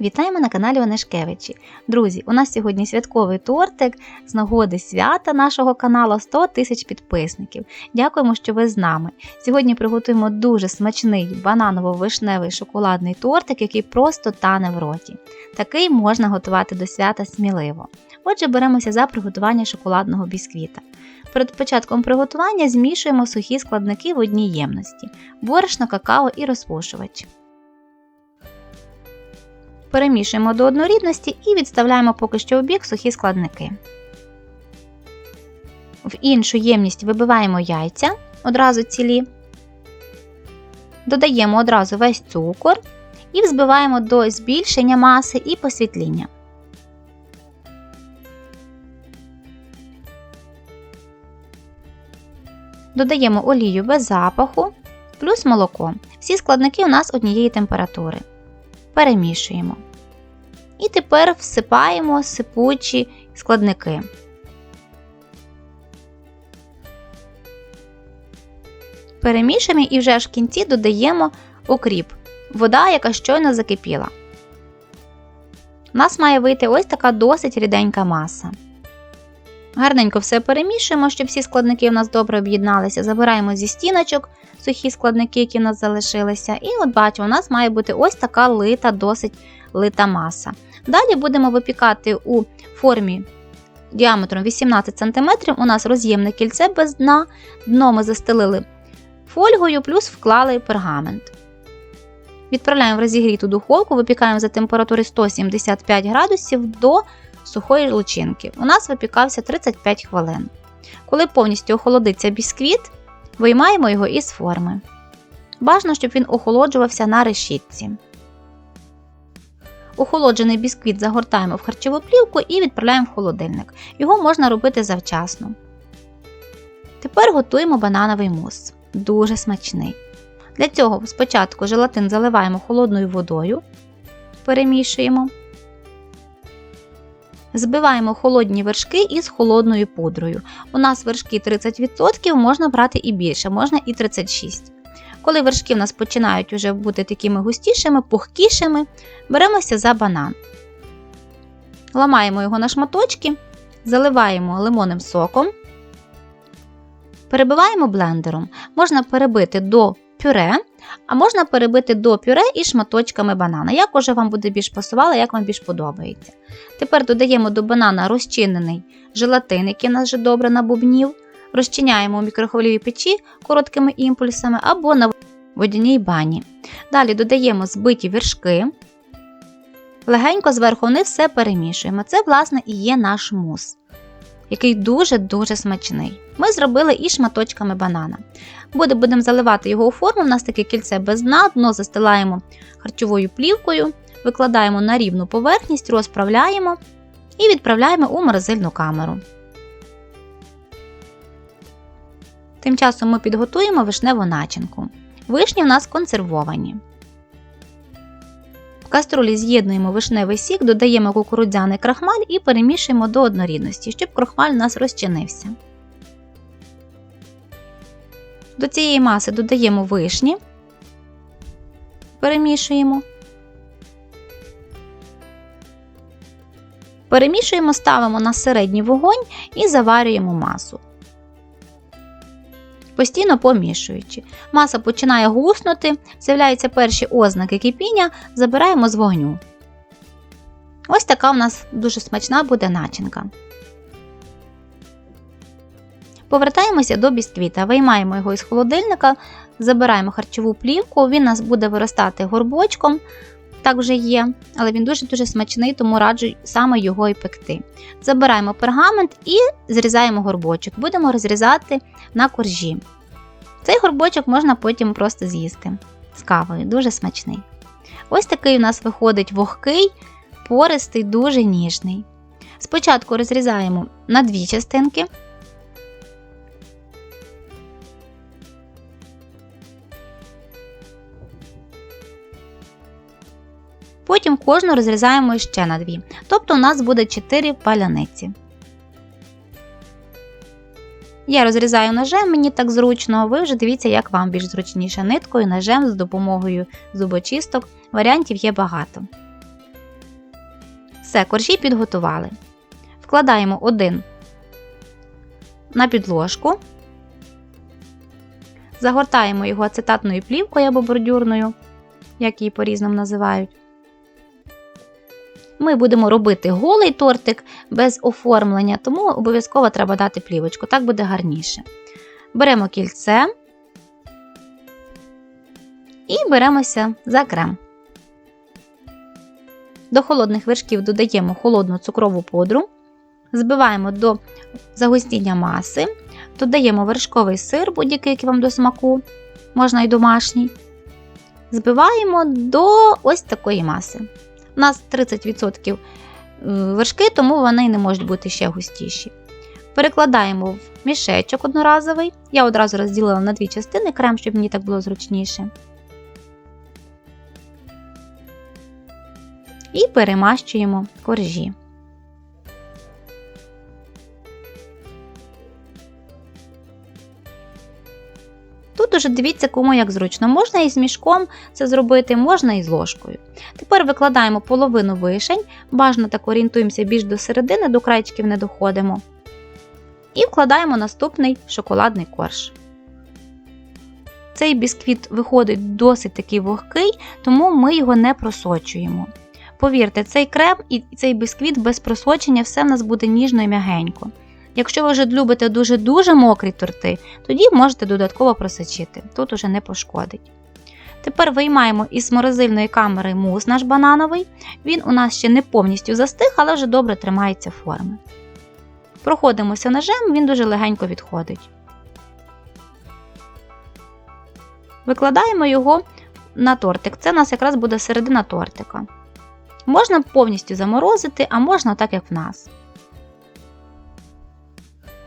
Вітаємо на каналі Онешкевичі. Друзі, у нас сьогодні святковий тортик з нагоди свята нашого каналу 100 тисяч підписників. Дякуємо, що ви з нами. Сьогодні приготуємо дуже смачний бананово-вишневий шоколадний тортик, який просто тане в роті. Такий можна готувати до свята сміливо. Отже, беремося за приготування шоколадного бісквіта. Перед початком приготування змішуємо сухі складники в одній ємності: борошно, какао і розпушувач. Перемішуємо до однорідності і відставляємо поки що у бік сухі складники. В іншу ємність вибиваємо яйця одразу цілі, додаємо одразу весь цукор і взбиваємо до збільшення маси і посвітління. Додаємо олію без запаху, плюс молоко. Всі складники у нас однієї температури. Перемішуємо. І тепер всипаємо сипучі складники. Перемішаємо і вже аж в кінці додаємо окріп, вода, яка щойно закипіла. У нас має вийти ось така досить ріденька маса. Гарненько все перемішуємо, щоб всі складники у нас добре об'єдналися. Забираємо зі стіночок сухі складники, які у нас залишилися. І от бачимо, у нас має бути ось така лита, досить лита маса. Далі будемо випікати у формі діаметром 18 см. У нас роз'ємне кільце без дна. Дно ми застелили фольгою, плюс вклали пергамент. Відправляємо в розігріту духовку, випікаємо за температури 175 градусів до сухої лучинки. У нас випікався 35 хвилин. Коли повністю охолодиться бісквіт, виймаємо його із форми. Бажано, щоб він охолоджувався на решітці. Охолоджений бісквіт загортаємо в харчову плівку і відправляємо в холодильник. Його можна робити завчасно. Тепер готуємо банановий мус. Дуже смачний. Для цього спочатку желатин заливаємо холодною водою, перемішуємо. Збиваємо холодні вершки із холодною пудрою. У нас вершки 30%, можна брати і більше, можна і 36%. Коли вершки в нас починають вже бути такими густішими, пухкішими, беремося за банан. Ламаємо його на шматочки, заливаємо лимонним соком, перебиваємо блендером. Можна перебити до пюре, а можна перебити до пюре і шматочками банана. Як уже вам буде більш пасувало, як вам більш подобається. Тепер додаємо до банана розчинений желатин, який у нас вже добре набубнів. Розчиняємо у мікрохвильовій печі короткими імпульсами або на водяній бані. Далі додаємо збиті вершки. Легенько зверху вниз все перемішуємо. Це, власне, і є наш мус, який дуже-дуже смачний. Ми зробили і шматочками банана. Буде, Будемо заливати його у форму. У нас таке кільце без дна, дно застилаємо харчовою плівкою, викладаємо на рівну поверхність, розправляємо і відправляємо у морозильну камеру. Тим часом ми підготуємо вишневу начинку. Вишні у нас консервовані. Каструлі з'єднуємо вишневий сік, додаємо кукурудзяний крахмаль і перемішуємо до однорідності, щоб крахмаль у нас розчинився. До цієї маси додаємо вишні, перемішуємо. Перемішуємо, ставимо на середній вогонь і заварюємо масу. Постійно помішуючи. Маса починає гуснути, з'являються перші ознаки кипіння, забираємо з вогню. Ось така у нас дуже смачна буде начинка. Повертаємося до бісквіта, виймаємо його із холодильника, забираємо харчову плівку, він у нас буде виростати горбочком. Так вже є, але він дуже-дуже смачний, тому раджу саме його і пекти. Забираємо пергамент і зрізаємо горбочок. Будемо розрізати на коржі. Цей горбочок можна потім просто з'їсти з кавою, дуже смачний. Ось такий у нас виходить вогкий, пористий, дуже ніжний. Спочатку розрізаємо на дві частинки. Потім кожну розрізаємо ще на дві. Тобто у нас буде 4 паляниці. Я розрізаю ножем, мені так зручно, ви вже дивіться, як вам більш зручніше ниткою, ножем з допомогою зубочисток. Варіантів є багато. Все, коржі підготували. Вкладаємо один на підложку, загортаємо його ацетатною плівкою або бордюрною, як її по-різному називають. Ми будемо робити голий тортик без оформлення, тому обов'язково треба дати плівочку, так буде гарніше. Беремо кільце і беремося за крем. До холодних вершків додаємо холодну цукрову пудру, збиваємо до загустіння маси, додаємо вершковий сир, будь-який який вам до смаку, можна і домашній. Збиваємо до ось такої маси. У нас 30% вершки, тому вони не можуть бути ще густіші. Перекладаємо в мішечок одноразовий. Я одразу розділила на дві частини крем, щоб мені так було зручніше. І перемащуємо коржі. Тут уже дивіться, кому як зручно. Можна і з мішком це зробити, можна і з ложкою. Тепер викладаємо половину вишень, бажано так орієнтуємося більш до середини, до крайчиків не доходимо. І вкладаємо наступний шоколадний корж. Цей бісквіт виходить досить такий вогкий, тому ми його не просочуємо. Повірте, цей крем і цей бісквіт без просочення все в нас буде ніжно і м'ягенько. Якщо ви вже любите дуже-дуже мокрі торти, тоді можете додатково просочити, тут уже не пошкодить. Тепер виймаємо із морозильної камери мус наш банановий. Він у нас ще не повністю застиг, але вже добре тримається форми. Проходимося ножем, він дуже легенько відходить. Викладаємо його на тортик. Це у нас якраз буде середина тортика. Можна повністю заморозити, а можна так, як в нас.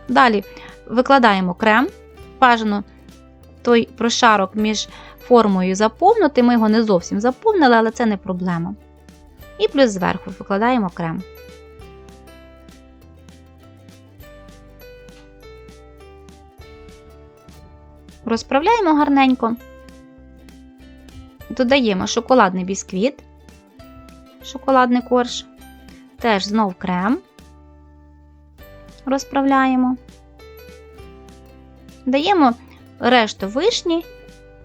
Далі викладаємо крем, бажано той прошарок між формою заповнити. Ми його не зовсім заповнили, але це не проблема. І плюс зверху викладаємо крем. Розправляємо гарненько, додаємо шоколадний бісквіт, шоколадний корж, теж знов крем розправляємо. Даємо решту вишні,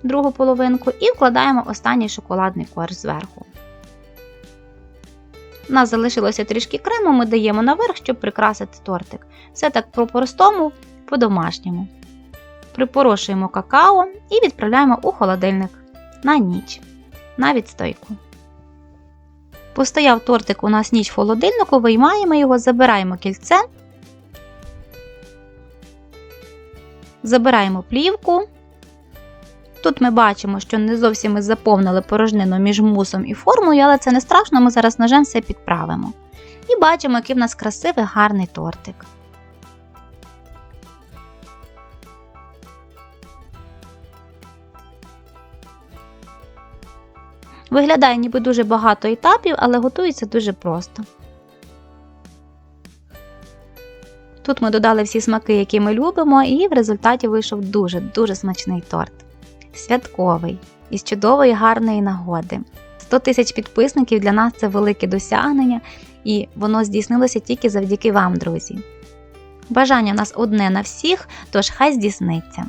другу половинку, і вкладаємо останній шоколадний корж зверху. У нас залишилося трішки крему, ми даємо наверх, щоб прикрасити тортик. Все так по-простому, по-домашньому. Припорошуємо какао і відправляємо у холодильник на ніч, на відстойку. Постояв тортик у нас ніч в холодильнику, виймаємо його, забираємо кільце. Забираємо плівку. Тут ми бачимо, що не зовсім ми заповнили порожнину між мусом і формою, але це не страшно, ми зараз ножем все підправимо. І бачимо, який в нас красивий гарний тортик. Виглядає ніби дуже багато етапів, але готується дуже просто. Тут ми додали всі смаки, які ми любимо, і в результаті вийшов дуже-дуже смачний торт. Святковий, із чудової гарної нагоди. 100 тисяч підписників для нас це велике досягнення, і воно здійснилося тільки завдяки вам, друзі. Бажання в нас одне на всіх, тож хай здійсниться.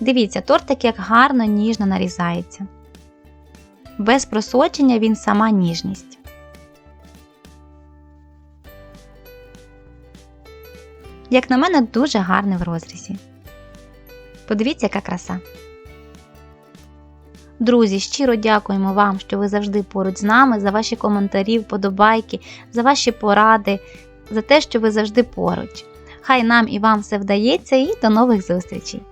Дивіться, тортик як гарно, ніжно нарізається. Без просочення він сама ніжність. Як на мене, дуже гарний в розрізі. Подивіться, яка краса. Друзі, щиро дякуємо вам, що ви завжди поруч з нами, за ваші коментарі, вподобайки, за ваші поради, за те, що ви завжди поруч. Хай нам і вам все вдається, і до нових зустрічей!